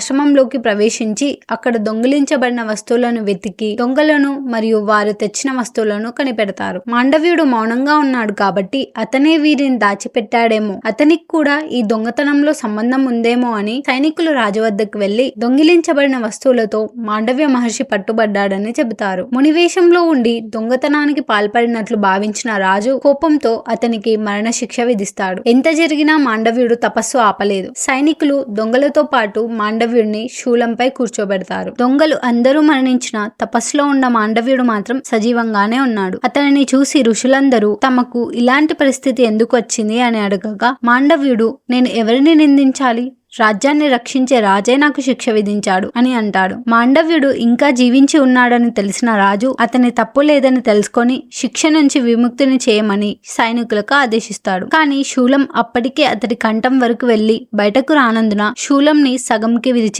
ఆశ్రమంలోకి ప్రవేశించి అక్కడ దొంగిలించబడిన వస్తువులను వెతికి దొంగలను మరియు వారు తెచ్చిన వస్తువులను కనిపెడతారు. మాండవ్యుడు మౌనంగా ఉన్నాడు కాబట్టి అతనే వీరిని దాచిపెట్టాడేమో. అతనికి కూడా ఈ దొంగతనంలో సంబంధం ఉందేమో అని సైనికులు రాజు వద్దకు వెళ్ళి దొంగిలించబడిన వస్తువులతో మాండవ్య మహర్షి పట్టుబడ్డాడని చెబుతారు. మునివేషంలో ఉండి దొంగతనానికి పాల్పడినట్లు భావించిన రాజు కోపంతో అతనికి మరణశిక్ష విధిస్తాడు. ఎంత జరిగినా మాండవ్యుడు తపస్సు ఆపలేదు. సైనికులు దొంగలతో పాటు మాండవ్య మాండవ్యుడిని శూలంపై కూర్చోబెడతారు. దొంగలు అందరూ మరణించిన తపస్సులో ఉన్న మాండవ్యుడు మాత్రం సజీవంగానే ఉన్నాడు. అతనిని చూసి ఋషులందరూ తమకు ఇలాంటి పరిస్థితి ఎందుకు వచ్చింది? అని అడగగా మాండవ్యుడు నేను ఎవరిని నిందించాలి? రాజ్యాన్ని రక్షించే రాజే నాకు శిక్ష విధించాడు అని అంటాడు. మాండవ్యుడు ఇంకా జీవించి ఉన్నాడని తెలిసిన రాజు అతని తప్పు లేదని తెలుసుకొని శిక్ష నుంచి విముక్తిని చేయమని సైనికులకు ఆదేశిస్తాడు. కానీ శూలం అప్పటికే అతడి కంఠం వరకు వెళ్ళి బయటకు రానందున శూలంని సగంకి విరిచి